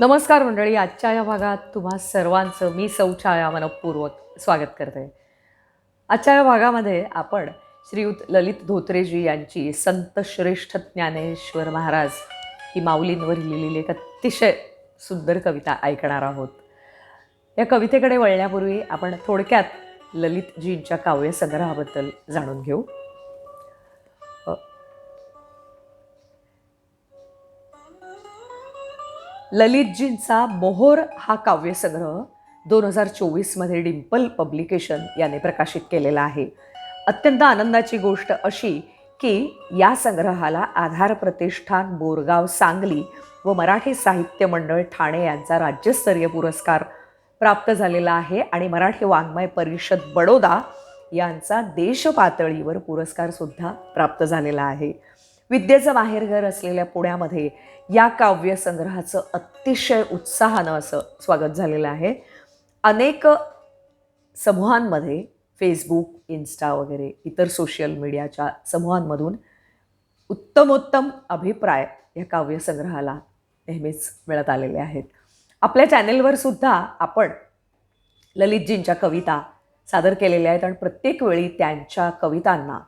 नमस्कार मंडळी आजच्या या भागात तुम्हा सर्वांचं मी सौछाया मनपूर्वक स्वागत करते. आजच्या या भागामध्ये आपण श्रीयुत ललित धोत्रेजी यांची संत श्रेष्ठ ज्ञानेश्वर महाराज ही माऊलींवर लिहिलेली एक अतिशय सुंदर कविता ऐकणार आहोत. या कवितेकडे वळण्यापूर्वी आपण थोडक्यात ललितजींच्या काव्यसंग्रहाबद्दल जाणून घेऊ. ललितजींचा मोहोर हा काव्यसंग्रह दोन हजार चोवीसमध्ये डिम्पल पब्लिकेशन याने प्रकाशित केलेला आहे. अत्यंत आनंदाची गोष्ट अशी की या संग्रहाला आधार प्रतिष्ठान बोरगाव सांगली व मराठी साहित्य मंडळ ठाणे यांचा राज्यस्तरीय पुरस्कार प्राप्त झालेला आहे आणि मराठी वाङ्मय परिषद बडोदा यांचा देशपातळीवर पुरस्कारसुद्धा प्राप्त झालेला आहे. विद्येचं माहेरघर असलेल्या पुण्यामध्ये या काव्यसंग्रहाचं अतिशय उत्साहानं असं स्वागत झालेलं आहे. अनेक समूहांमध्ये फेसबुक इन्स्टा वगैरे इतर सोशल मीडियाच्या समूहांमधून उत्तमोत्तम अभिप्राय या काव्यसंग्रहाला नेहमीच मिळत आलेले आहेत. आपल्या चॅनेलवर सुद्धा आपण ललितजींच्या कविता सादर केलेल्या आहेत आणि प्रत्येक वेळी त्यांच्या कवितांना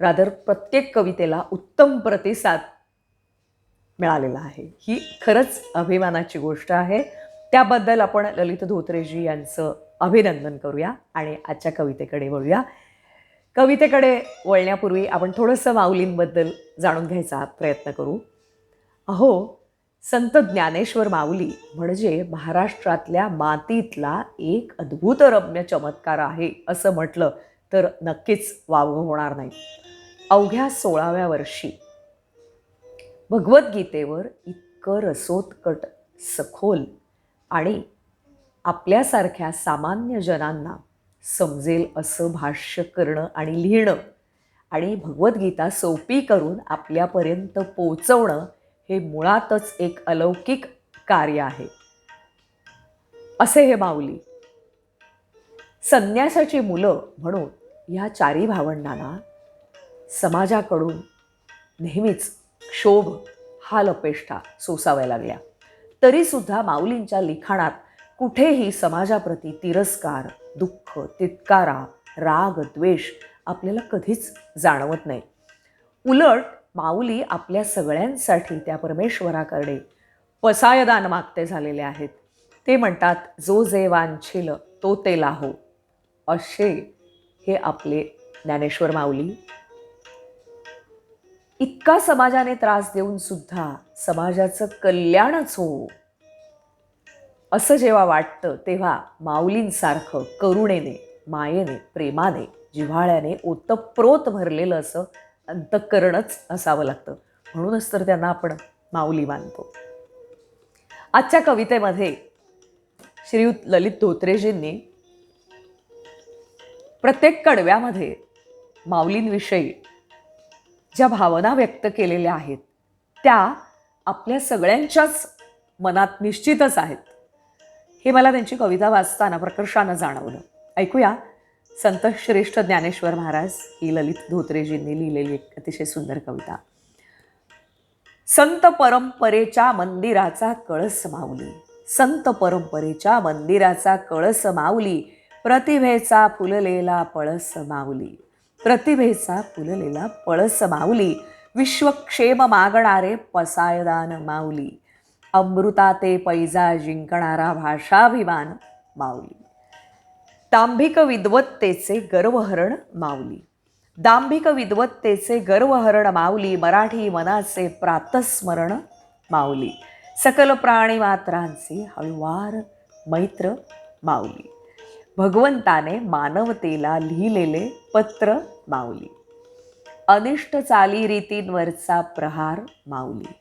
रादर प्रत्येक कवितेला उत्तम प्रतिसाद मिळालेला आहे. ही खरंच अभिमानाची गोष्ट आहे. त्याबद्दल आपण ललित धोत्रेजी यांचं अभिनंदन करूया आणि आजच्या कवितेकडे वळूया. कवितेकडे वळण्यापूर्वी आपण थोडंसं माऊलींबद्दल जाणून घ्यायचा प्रयत्न करू. अहो संत ज्ञानेश्वर माऊली म्हणजे महाराष्ट्रातल्या मातीतला एक अद्भुत रम्य चमत्कार आहे असं म्हटलं तर नक्कीच वाव होणार नाही. अवघ्या सोळाव्या वर्षी भगवद्गीतेवर इतकं रसोत्कट सखोल आणि आपल्यासारख्या सामान्य जनांना समजेल असं भाष्य करणं आणि लिहिणं आणि भगवद्गीता सोपी करून आपल्यापर्यंत पोचवणं हे मुळातच एक अलौकिक कार्य आहे. असे हे माऊली संन्यासाची मुलं म्हणून ह्या चारी भावंडांना समाजाकडून नेहमीच क्षोभ हा लपेष्टा सोसाव्या लागल्या. तरीसुद्धा माऊलींच्या लिखाणात कुठेही समाजाप्रती तिरस्कार दुःख तितकारा राग द्वेष आपल्याला कधीच जाणवत नाही. उलट माऊली आपल्या सगळ्यांसाठी त्या परमेश्वराकडे पसायदान मागते झालेले आहेत. ते म्हणतात जो जे वांछिल तो ते लाहो. असे हे आपले ज्ञानेश्वर माऊली इतका समाजाने त्रास देऊन सुद्धा समाजाचं कल्याणच हो. असं जेव्हा वाटतं तेव्हा माऊलींसारखं करुणेने मायेने प्रेमाने जिव्हाळ्याने ओतप्रोत भरलेलं असं अंतःकरणच असावं लागतं. म्हणूनच तर त्यांना आपण माऊली मानतो. आजच्या कवितेमध्ये श्रीयुत ललित धोत्रेजींनी प्रत्येक कडव्यामध्ये माऊलींविषयी ज्या भावना व्यक्त केलेल्या आहेत त्या आपल्या सगळ्यांच्याच मनात निश्चितच आहेत. हे मला त्यांची कविता वाचताना प्रकर्षानं जाणवलं. ऐकूया. संत श्रेष्ठ ज्ञानेश्वर महाराज ही ललित धोत्रेजींनी लिहिलेली एक अतिशय सुंदर कविता. संत परंपरेच्या मंदिराचा कळस माऊली. संत परंपरेच्या मंदिराचा कळस माऊली. प्रतिभेचा फुललेला पळस माऊली. प्रतिभेचा फुललेला पळस माऊली. विश्वक्षेम मागणारे पसायदान माऊली. अमृताते पैजा जिंकणारा भाषाभिमान माऊली. दांभिक विद्वत्तेचे गर्वहरण माऊली. दांभिक विद्वत्तेचे गर्वहरण माऊली. मराठी मनाचे प्रातस्मरण माऊली. सकल प्राणी मात्रांचे हळुवार मैत्र माऊली. भगवंताने मानवतेला लिहिलेले पत्र माऊली. अनिष्ट चालीरीतींवरचा प्रहार माऊली.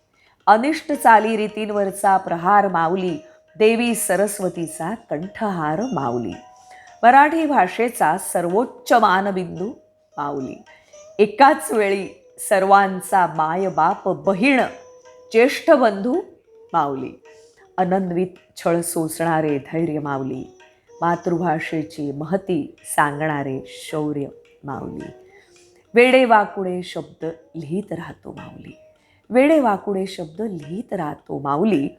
अनिष्ट चालीरीतींवरचा प्रहार माऊली देवी सरस्वतीचा कंठहार माऊली. मराठी भाषेचा सर्वोच्च मानबिंदू माऊली. एकाच वेळी सर्वांचा मायबाप बहीण ज्येष्ठ बंधू माऊली. अनन्वित छळ सोसणारे धैर्य माऊली. मातृभाषेची महती सांगणारे शौर्य माऊली. वेडे वाकुडे शब्द लिहित राहतो माऊली. वेडे वाकुडे शब्द लिहित राहतो माऊली.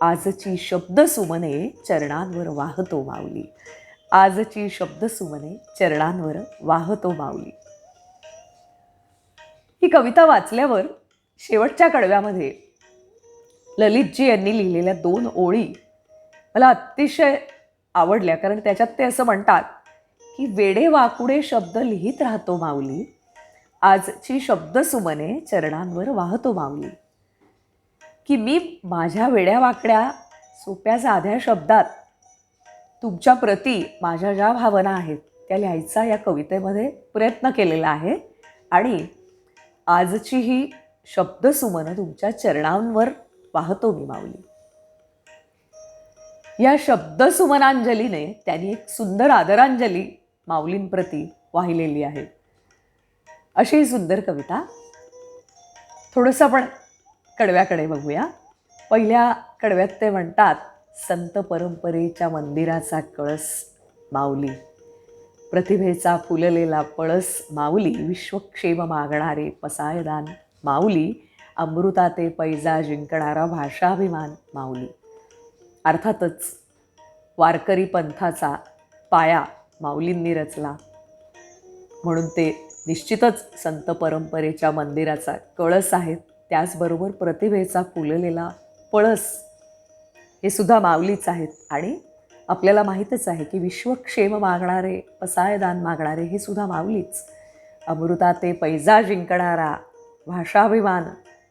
आजची शब्द सुमने चरणांवर वाहतो माऊली. आजची शब्दसुमने चरणांवर वाहतो माऊली. ही कविता वाचल्यावर शेवटच्या कडव्यामध्ये ललितजी यांनी लिहिलेल्या दोन ओळी मला अतिशय आवडल्या. कारण त्याच्यात ते असं म्हणतात की वेडे वाकुडे शब्द लिहित राहतो माऊली. आजची शब्दसुमने चरणांवर वाहतो माऊली. की मी माझ्या वेड्या वाकड्या सोप्या साध्या शब्दात तुमच्या प्रती माझ्या ज्या भावना आहेत त्या लिहायचा या कवितेमध्ये प्रयत्न केलेला आहे. आणि आजची ही शब्दसुमनं तुमच्या चरणांवर वाहतो मी माऊली. या शब्दसुमनांजलीने त्यांनी एक सुंदर आदरांजली माऊलींप्रती वाहिलेली आहे. अशी ही सुंदर कविता थोडंसं आपण कडव्याकडे बघूया. पहिल्या कडव्यात ते म्हणतात संत परंपरेच्या मंदिराचा कळस माऊली प्रतिभेचा फुललेला पळस माऊली विश्वक्षेम मागणारे पसायदान माऊली अमृताते पैजा जिंकणारा भाषाभिमान माऊली. अर्थातच वारकरी पंथाचा पाया माऊलींनी रचला. म्हणून ते निश्चितच संत परंपरेच्या मंदिराचा कळस आहेत. त्याचबरोबर प्रतिभेचा फुललेला पळस हे सुद्धा माऊलीच आहेत. आणि आपल्याला माहीतच आहे की विश्वक्षेम मागणारे पसायदान मागणारे हे सुद्धा माऊलीच. अमृता ते पैजा जिंकणारा भाषाभिमान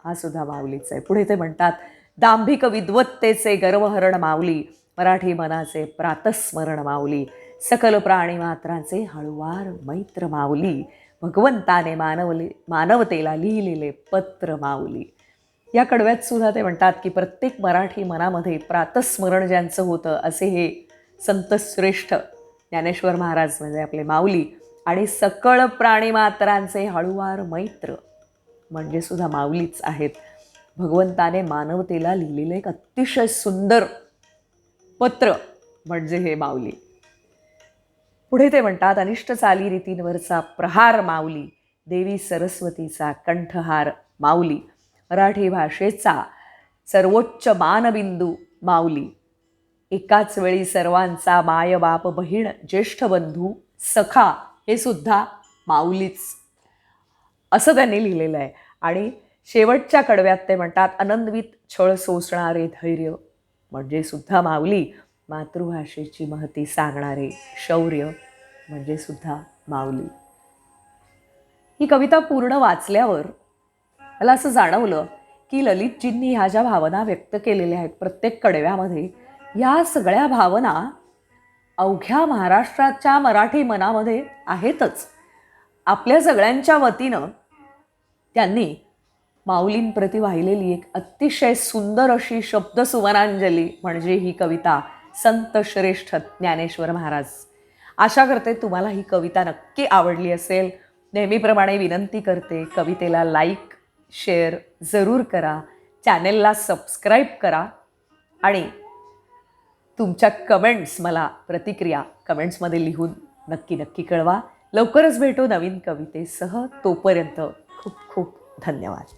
हा सुद्धा माऊलीच आहे. पुढे ते म्हणतात दांभिक विद्वत्तेचे गर्वहरण माऊली मराठी मनाचे प्रातस्मरण माऊली सकल प्राणी मात्रांचे हळुवार मैत्र माऊली भगवंताने मानवले मानवतेला लिहिलेले पत्र माऊली. या कडव्यात सुद्धा ते म्हणतात की प्रत्येक मराठी मनामध्ये प्रातस्मरण ज्यांचं होतं असे हे संत श्रेष्ठ ज्ञानेश्वर महाराज म्हणजे आपले माऊली आणि सकळ प्राणीमात्रांचे हळुवार मैत्र म्हणजे सुद्धा माऊलीच आहेत. भगवंताने मानवतेला लिहिलेलं एक अतिशय सुंदर पत्र म्हणजे हे माऊली. पुढे ते म्हणतात अनिष्ट चाली रीतींवरचा प्रहार माऊली देवी सरस्वतीचा कंठहार माऊली मराठी भाषेचा सर्वोच्च मानबिंदू माऊली. एकाच वेळी सर्वांचा माय बाप बहीण ज्येष्ठ बंधू सखा हे सुद्धा माऊलीच. असं त्यांनी लिहिलेलं आहे. आणि शेवटच्या कडव्यात ते म्हणतात अनन्वित छळ सोसणारे धैर्य म्हणजे सुद्धा माऊली मातृभाषेची महती सांगणारे शौर्य म्हणजे सुद्धा माऊली. ही कविता पूर्ण वाचल्यावर मला असं जाणवलं की ललितजींनी ह्या ज्या भावना व्यक्त केलेल्या आहेत प्रत्येक कडव्यामध्ये या सगळ्या भावना अवघ्या महाराष्ट्राच्या मराठी मनामध्ये आहेतच. आपल्या सगळ्यांच्या वतीनं त्यांनी माऊलींप्रती वाहिलेली एक अतिशय सुंदर अशी शब्दसुवनांजली म्हणजे ही कविता संत श्रेष्ठ ज्ञानेश्वर महाराज. आशा करते तुम्हाला ही कविता नक्की आवडली असेल. नेहमीप्रमाणे विनंती करते कवितेला लाईक शेअर जरूर करा. चॅनेलला सबस्क्राईब करा. आणि तुमच्या कमेंट्स मला प्रतिक्रिया कमेंट्समध्ये लिहून नक्की नक्की कळवा. लवकरच भेटू नवीन कवितेसह. तोपर्यंत खूप खूप धन्यवाद.